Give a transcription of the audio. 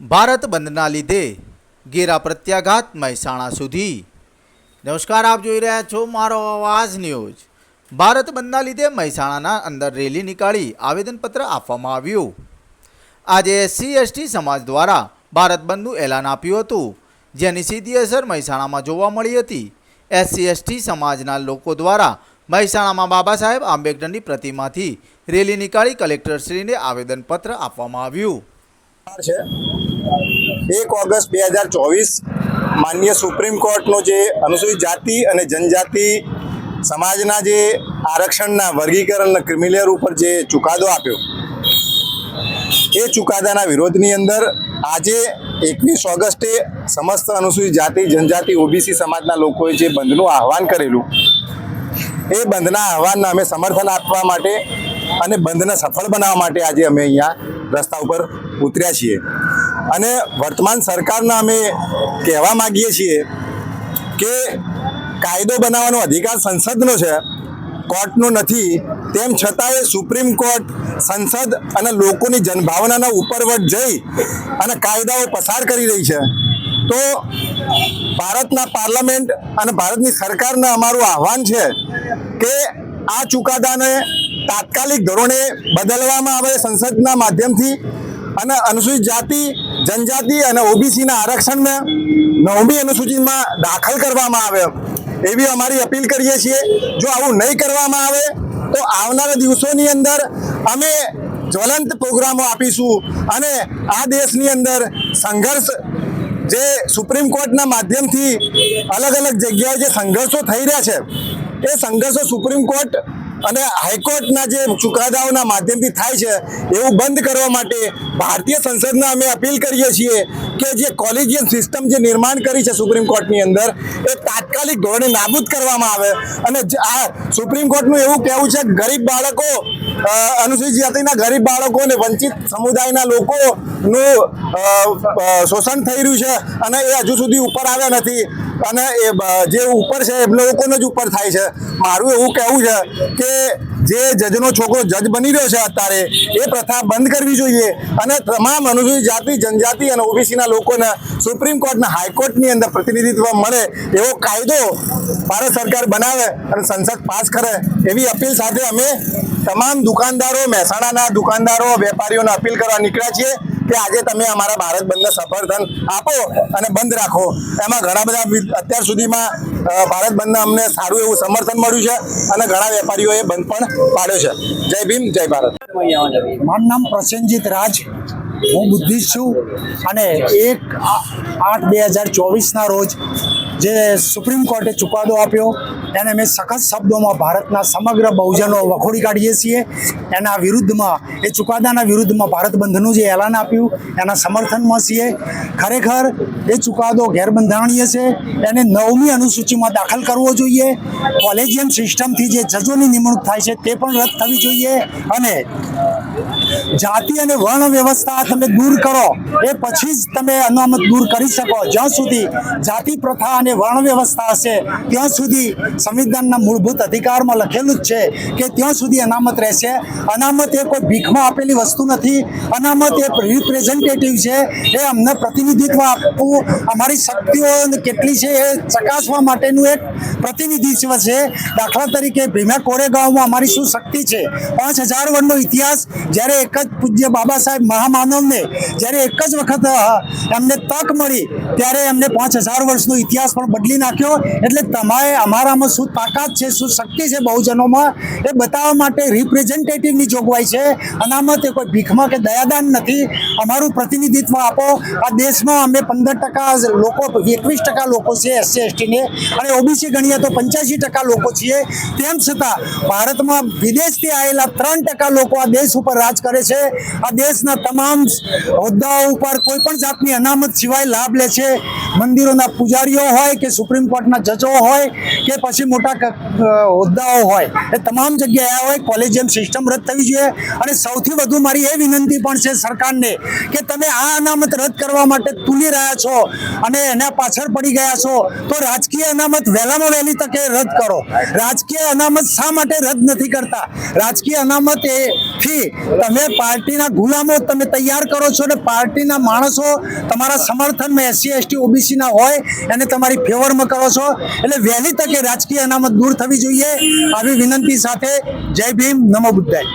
ભારત બંધના લીધે ગેરા પ્રત્યાઘાત મહેસાણા સુધી. નમસ્કાર, આપ જોઈ રહ્યા છો મારો અવાજ ન્યૂઝ. ભારત બંધના લીધે મહેસાણાના અંદર રેલી નીકાળી આવેદનપત્ર આપવામાં આવ્યું. આજે એસસી, એસટી સમાજ દ્વારા ભારત બંધનું એલાન આપ્યું હતું, જેની સીધી અસર મહેસાણામાં જોવા મળી હતી. એસસી, એસટી સમાજના લોકો દ્વારા મહેસાણામાં બાબા સાહેબ આંબેડકરની પ્રતિમાથી રેલી નીકાળી કલેક્ટરશ્રીને આવેદનપત્ર આપવામાં આવ્યું. એક ઓગસ્ટ બે હજાર ચોવીસ માન્ય સુપ્રીમ કોર્ટનો જે અનુસૂચિત જાતિ અને જનજાતિ સમાજના જે આરક્ષણના વર્ગીકરણના ક્રિમિલિયર ઉપર જે ચુકાદો આપ્યો, એ ચુકાદાના વિરોધની અંદર આજે એકવીસ ઓગસ્ટે સમસ્ત અનુસૂચિત જાતિ, જનજાતિ, ઓબીસી સમાજના લોકોએ જે બંધનું આહવાન કરેલું, એ બંધના આહવાનને અમે સમર્થન આપવા માટે અને બંધને સફળ બનાવવા માટે આજે અમે અહીંયા રસ્તા ઉપર ઉતર્યા છીએ. અને વર્તમાન સરકારના અમે કહેવા માગીએ છીએ કે કાયદો બનાવવાનો અધિકાર સંસદનો છે, કોર્ટનો નથી. તેમ છતાંય સુપ્રીમ કોર્ટ, સંસદ અને લોકોની જનભાવનાના ઉપરવટ જઈ અને કાયદાઓ પસાર કરી રહી છે. તો ભારતના પાર્લામેન્ટ અને ભારતની સરકારને અમારું આહવાન છે કે આ ચુકાદાને તાત્કાલિક ધોરણે બદલવામાં આવે સંસદના માધ્યમથી અને અનુસૂચિત જાતિ, જનજાતિ અને ઓબીસીના આરક્ષણને નવમી અનુસૂચિમાં દાખલ કરવામાં આવે એવી અમારી અપીલ કરીએ છીએ. જો આવું નહીં કરવામાં આવે, તો આવનારા દિવસોની અંદર અમે જ્વલંત પ્રોગ્રામો આપીશું અને આ દેશની અંદર સંઘર્ષ જે સુપ્રીમ કોર્ટના માધ્યમથી અલગ અલગ જગ્યાએ જે સંઘર્ષો થઈ રહ્યા છે, એ સંઘર્ષો સુપ્રીમ કોર્ટ અને હાઈકોર્ટના જે ચુકાદાઓના માધ્યમથી થાય છે, એવું બંધ કરવા માટે ભારતીય સંસદને અમે અપીલ કરીએ છીએ કે જે કોલેજિયમ સિસ્ટમ જે નિર્માણ કરી છે સુપ્રીમ કોર્ટની અંદર, એ તાત્કાલિક ધોરણે નાબૂદ કરવામાં આવે. અને આ સુપ્રીમ કોર્ટનું એવું કહેવું છે કે ગરીબ બાળકો અનુસૂચિત જાતિના ગરીબ બાળકો અને વંચિત સમુદાયના લોકોનું શોષણ થઈ રહ્યું છે અને એ હજુ સુધી ઉપર આવ્યા નથી. અને એ જે ઉપર છે એ લોકોને જ ઉપર થાય છે. મારું એવું કહેવું છે કે જે જજનો છોકરો જજ બની રહ્યો છે અત્યારે, એ પ્રથા બંધ કરવી જોઈએ. અને તમામ અનુસૂચિત જાતિ, જનજાતિ અને ઓબીસીના લોકોને સુપ્રીમ કોર્ટના હાઈકોર્ટની અંદર પ્રતિનિધિત્વ મળે એવો કાયદો ભારત સરકાર બનાવે અને સંસદ પાસ કરે એવી અપીલ સાથે અમે તમામ દુકાનદારો, મહેસાણાના દુકાનદારો, વેપારીઓને અપીલ કરવા નીકળ્યા છીએ. કે આજે તમે અમારા ભારત બંધને સમર્થન આપો અને બંધ રાખો. એમાં ઘણા બધા અત્યાર સુધીમાં ભારત બંધને અમને સારું એવું સમર્થન મળ્યું છે અને ઘણા વેપારીઓએ બંધ પણ પાડ્યો છે. જય ભીમ, જય ભારત. મારું નામ પ્રસેનજીત રાજ. હું બુદ્ધિસ્ટ છું અને એક આઠ બે હજાર ચોવીસના રોજ જે સુપ્રીમ કોર્ટે ચુકાદો આપ્યો એને અમે સખત શબ્દોમાં ભારતના સમગ્ર બહુજનો વખોડી કાઢીએ છીએ. એના વિરુદ્ધમાં, એ ચુકાદાના વિરુદ્ધમાં ભારત બંધનું જે એલાન આપ્યું, એના સમર્થનમાં છીએ. ખરેખર, એ ચુકાદો ગેરબંધારણીય છે. એને નવમી અનુસૂચિમાં દાખલ કરવો જોઈએ. કોલેજિયમ સિસ્ટમથી જે જજોની નિમણૂક થાય છે, તે પણ રદ થવી જોઈએ. અને જાતિ અને વર્ણ વ્યવસ્થા તમે દૂર કરો, એ પછી જ તમે અનામત દૂર કરી શકો. જ્યાં સુધી જાતિ પ્રથા અને વર્ણ વ્યવસ્થા હશે. ત્યાં સુધી સંવિધાનના મૂળભૂત અધિકારમાં લખેલું જ છે કે ત્યાં સુધી અનામત રહેશે. અનામત એ કોઈ ભીખમાં આપેલી વસ્તુ નથી. અનામત એ રિપ્રેઝેન્ટેટિવ છે. એ અમને પ્રતિનિધિત્વ આપવું, અમારી શક્તિઓ કેટલી છે એ ચકાસવા માટેનું એક પ્રતિનિધિત્વ છે. દાખલા તરીકે ભીમા કોરેગાંવમાં અમારી શું શક્તિ છે? પાંચ હજાર વર્ષનો ઇતિહાસ. જ્યારે એક જ પૂજ્ય બાબા સાહેબ મહામાનવને જ્યારે એક જ વખત એમને તક મળી, ત્યારે એમને પાંચ હજાર વર્ષનો ઇતિહાસ પણ બદલી નાખ્યો એટલે તમારે અમારામાં શું તાકાત છે, શું શક્તિ છે બહુજનોમાં, એ બતાવવા માટે રિપ્રેઝેન્ટેટિવની જોગવાઈ છે. અનામત એ કોઈ ભીખમાં કે દયાદાન નથી. અમારું પ્રતિનિધિત્વ આપો. આ દેશમાં અમે પંદર ટકા લોકો, એકવીસ ટકા લોકો છે એસસી, એસટીને. અને ઓબીસી ગણીએ તો પંચ્યાસી ટકા લોકો છીએ. તેમ છતાં ભારતમાં વિદેશથી આવેલા ત્રણ ટકા લોકો આ દેશ ઉપર રાજ કરે છે. આ દેશના તમામ હોદ્દાઓ ઉપર કોઈ પણ જાતની અનામત સિવાય લાભ લે છે. મંદિરોના પૂજારીઓ હોય કે સુપ્રીમ કોર્ટના જજો હોય કે પછી મોટા હોદ્દાઓ હોય, એ તમામ જગ્યાએ હોય કોલેજિયમ સિસ્ટમ રદ થવી જોઈએ. અને સૌથી વધુ મારી એ વિનંતી પણ છે સરકારને કે તમે આ અનામત રદ કરવા માટે તુલી રહ્યા છો અને એના પાછળ પડી ગયા છો, તો રાજકીય અનામત વહેલામાં વહેલી તકે રદ કરો. રાજકીય અનામત શા માટે રદ નથી કરતા? રાજકીય અનામત એ થી તમે પાર્ટીના ગુલામો તમે તૈયાર કરો છો અને પાર્ટીના માણસો તમારા સમર્થનમાં એસસી, એસટી ઓબીસીના હોય એને તમારી ફેવરમાં કરો છો. એટલે વહેલી તકે રાજકીય અનામત દૂર થવી જોઈએ. આવી વિનંતી સાથે જય ભીમ, નમો બુદ્ધાય.